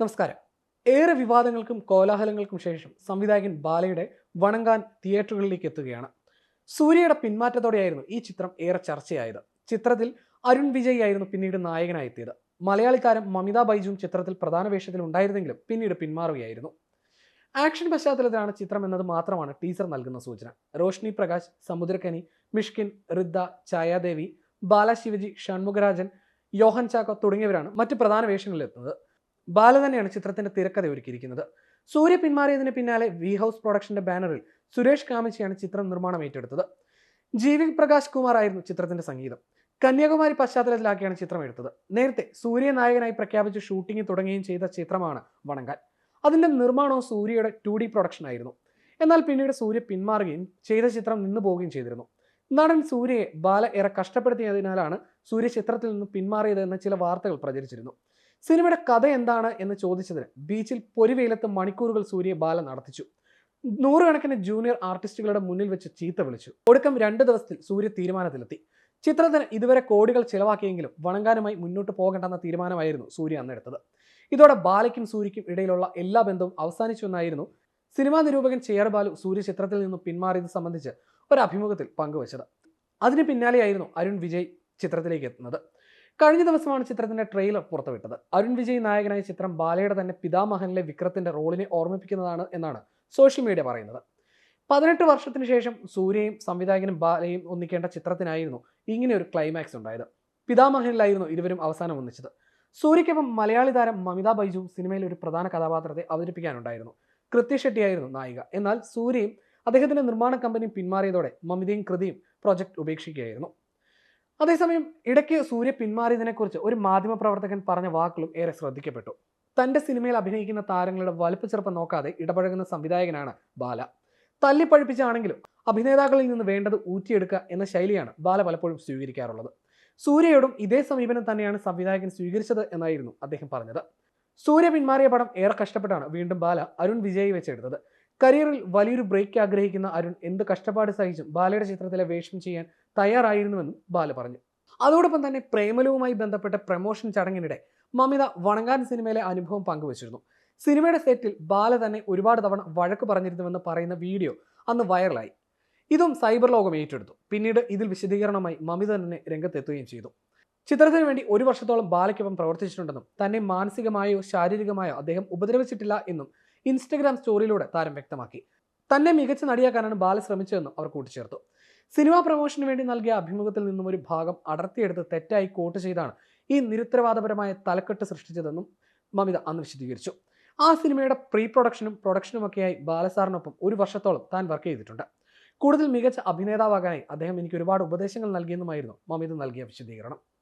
നമസ്കാരം. ഏറെ വിവാദങ്ങൾക്കും കോലാഹലങ്ങൾക്കും ശേഷം സംവിധായകൻ ബാലയുടെ വണങ്കാൻ തിയേറ്ററുകളിലേക്ക് എത്തുകയാണ്. സൂര്യയുടെ പിന്മാറ്റത്തോടെയായിരുന്നു ഈ ചിത്രം ഏറെ ചർച്ചയായത്. ചിത്രത്തിൽ അരുൺ വിജയ് ആയിരുന്നു പിന്നീട് നായകനായെത്തിയത്. മലയാളി മമിത ബൈജുവും ചിത്രത്തിൽ പ്രധാന വേഷത്തിൽ ഉണ്ടായിരുന്നെങ്കിലും പിന്നീട് പിന്മാറുകയായിരുന്നു. ആക്ഷൻ പശ്ചാത്തലത്തിലാണ് ചിത്രം എന്നത് മാത്രമാണ് ടീസർ നൽകുന്ന സൂചന. റോഷ്നി പ്രകാശ് സമുദ്രക്കനി മിഷ്കിൻ റിദ്ദ ഛായാദേവി ബാലശിവജി ഷൺമുഖരാജൻ യോഹൻ ചാക്കോ തുടങ്ങിയവരാണ് മറ്റ് പ്രധാന വേഷങ്ങളിൽ എത്തുന്നത് ബാല തന്നെയാണ് ചിത്രത്തിന്റെ തിരക്കഥ ഒരുക്കിയിരിക്കുന്നത്. സൂര്യ പിന്മാറിയതിന് പിന്നാലെ വി ഹൗസ് പ്രൊഡക്ഷന്റെ ബാനറിൽ സുരേഷ് കാമിച്ചിയാണ് ചിത്രം നിർമ്മാണം ഏറ്റെടുത്തത്. ജി വി പ്രകാശ് കുമാർ ആയിരുന്നു ചിത്രത്തിന്റെ സംഗീതം. കന്യാകുമാരി പശ്ചാത്തലത്തിലാക്കിയാണ് ചിത്രം എടുത്തത്. നേരത്തെ സൂര്യ നായകനായി പ്രഖ്യാപിച്ച് ഷൂട്ടിംഗ് തുടങ്ങുകയും ചെയ്ത ചിത്രമാണ് വണങ്കാൻ അതിന്റെ നിർമ്മാണവും സൂര്യയുടെ ടു ഡി പ്രൊഡക്ഷൻ ആയിരുന്നു. എന്നാൽ പിന്നീട് സൂര്യ പിന്മാറുകയും ചെയ്ത ചിത്രം നിന്നു പോവുകയും ചെയ്തിരുന്നു. നടൻ സൂര്യയെ ബാല ഏറെ കഷ്ടപ്പെടുത്തിയതിനാലാണ് സൂര്യ ചിത്രത്തിൽ നിന്ന് പിന്മാറിയതെന്ന് ചില വാർത്തകൾ പ്രചരിച്ചിരുന്നു. സിനിമയുടെ കഥ എന്താണ് എന്ന് ചോദിച്ചതിന് ബീച്ചിൽ പൊരിവെയിലത്ത് മണിക്കൂറുകൾ സൂര്യ ബാല നടത്തിച്ചു. നൂറുകണക്കിന് ജൂനിയർ ആർട്ടിസ്റ്റുകളുടെ മുന്നിൽ വെച്ച് ചീത്ത വിളിച്ചു. ഒടുക്കം രണ്ട് ദിവസത്തിൽ സൂര്യ തീരുമാനത്തിലെത്തി. ചിത്രത്തിന് ഇതുവരെ കോടികൾ ചിലവാക്കിയെങ്കിലും വണങ്കാനുമായി മുന്നോട്ട് പോകേണ്ടെന്ന തീരുമാനമായിരുന്നു സൂര്യ അന്നെടുത്തത്. ഇതോടെ ബാലയ്ക്കും സൂര്യയ്ക്കും ഇടയിലുള്ള എല്ലാ ബന്ധവും അവസാനിച്ചു എന്നായിരുന്നു സിനിമാ നിരൂപകൻ ചെയർ ബാലു സൂര്യ ചിത്രത്തിൽ നിന്നും പിന്മാറിയത് സംബന്ധിച്ച് ഒരു അഭിമുഖത്തിൽ പങ്കുവച്ചത്. അതിന് പിന്നാലെയായിരുന്നു അരുൺ വിജയ് ചിത്രത്തിലേക്ക് എത്തുന്നത്. കഴിഞ്ഞ ദിവസമാണ് ചിത്രത്തിന്റെ ട്രെയിലർ പുറത്തുവിട്ടത്. അരുൺ വിജയ് നായകനായ ചിത്രം ബാലയുടെ തന്നെ പിതാമഹനിലെ വിക്രത്തിന്റെ റോളിനെ ഓർമ്മിപ്പിക്കുന്നതാണ് എന്നാണ് സോഷ്യൽ മീഡിയ പറയുന്നത്. പതിനെട്ട് വർഷത്തിന് ശേഷം സൂര്യയും സംവിധായകനും ബാലയും ഒന്നിക്കേണ്ട ചിത്രത്തിനായിരുന്നു ഇങ്ങനെ ഒരു ക്ലൈമാക്സ് ഉണ്ടായത്. പിതാമഹനിലായിരുന്നു ഇരുവരും അവസാനം ഒന്നിച്ചത്. സൂര്യയ്ക്കൊപ്പം മലയാളി താരം മമിത ബൈജു സിനിമയിൽ ഒരു പ്രധാന കഥാപാത്രത്തെ അവതരിപ്പിക്കാനുണ്ടായിരുന്നു. കൃത്യ ഷെട്ടിയായിരുന്നു നായിക. എന്നാൽ സൂര്യയും അദ്ദേഹത്തിന്റെ നിർമ്മാണ കമ്പനി പിന്മാറിയതോടെ മമിതയും കൃതിയും പ്രൊജക്ട് ഉപേക്ഷിക്കുകയായിരുന്നു. അതേസമയം ഇടയ്ക്ക് സൂര്യ പിന്മാറിയതിനെക്കുറിച്ച് ഒരു മാധ്യമപ്രവർത്തകൻ പറഞ്ഞ വാക്കുകളും ഏറെ ശ്രദ്ധിക്കപ്പെട്ടു. തന്റെ സിനിമയിൽ അഭിനയിക്കുന്ന താരങ്ങളുടെ വലുപ്പച്ചെറുപ്പം നോക്കാതെ ഇടപഴകുന്ന സംവിധായകനാണ് ബാല. തല്ലിപ്പഴിപ്പിച്ചാണെങ്കിലും അഭിനേതാക്കളിൽ നിന്ന് വേണ്ടത് ഊറ്റിയെടുക്കുക എന്ന ശൈലിയാണ് ബാല പലപ്പോഴും സ്വീകരിക്കാറുള്ളത്. സൂര്യയോടും ഇതേ സമീപനം തന്നെയാണ് സംവിധായകൻ സ്വീകരിച്ചത് എന്നായിരുന്നു അദ്ദേഹം പറഞ്ഞത്. സൂര്യ പിന്മാറിയ പടം ഏറെ കഷ്ടപ്പെട്ടാണ് വീണ്ടും ബാല അരുൺ വിജയ് വെച്ചെടുത്തത്. കരിയറിൽ വലിയൊരു ബ്രേക്ക് ആഗ്രഹിക്കുന്ന അരുൺ എന്ത് കഷ്ടപ്പാട് സഹിച്ചും ബാലയുടെ ചിത്രത്തിലെ വേഷം ചെയ്യാൻ തയ്യാറായിരുന്നുവെന്നും ബാല പറഞ്ഞു. അതോടൊപ്പം തന്നെ പ്രേമലവുമായി ബന്ധപ്പെട്ട പ്രമോഷൻ ചടങ്ങിനിടെ മമിത വണങ്ങാൻ സിനിമയിലെ അനുഭവം പങ്കുവച്ചിരുന്നു. സിനിമയുടെ സെറ്റിൽ ബാല തന്നെ ഒരുപാട് തവണ വഴക്ക് പറഞ്ഞിരുന്നുവെന്ന് പറയുന്ന വീഡിയോ അന്ന് വൈറലായി ഇതും സൈബർ ലോകം ഏറ്റെടുത്തു. പിന്നീട് ഇതിൽ വിശദീകരണമായി മമിത തന്നെ രംഗത്തെത്തുകയും ചെയ്തു. ചിത്രത്തിന് വേണ്ടി ഒരു വർഷത്തോളം ബാലയ്ക്കൊപ്പം പ്രവർത്തിച്ചിട്ടുണ്ടെന്നും തന്നെ മാനസികമായോ ശാരീരികമായോ അദ്ദേഹം ഉപദ്രവിച്ചിട്ടില്ല എന്നും ഇൻസ്റ്റഗ്രാം സ്റ്റോറിയിലൂടെ താരം വ്യക്തമാക്കി. തന്നെ മികച്ച നടിയാക്കാനാണ് ബാല ശ്രമിച്ചതെന്നും അവർ കൂട്ടിച്ചേർത്തു. സിനിമാ പ്രൊമോഷന് വേണ്ടി നൽകിയ അഭിമുഖത്തിൽ നിന്നും ഒരു ഭാഗം അടർത്തിയെടുത്ത് തെറ്റായി കോട്ട് ചെയ്താണ് ഈ നിരുത്തരവാദപരമായ തലക്കെട്ട് സൃഷ്ടിച്ചതെന്നും മമിത അന്ന് വിശദീകരിച്ചു. ആ സിനിമയുടെ പ്രീ പ്രൊഡക്ഷനും പ്രൊഡക്ഷനുമൊക്കെയായി ബാലസാറിനൊപ്പം ഒരു വർഷത്തോളം താൻ വർക്ക് ചെയ്തിട്ടുണ്ട്. കൂടുതൽ മികച്ച അഭിനേതാവാകാനായി അദ്ദേഹം എനിക്ക് ഒരുപാട് ഉപദേശങ്ങൾ നൽകിയെന്നുമായിരുന്നു മമിത നൽകിയ വിശദീകരണം.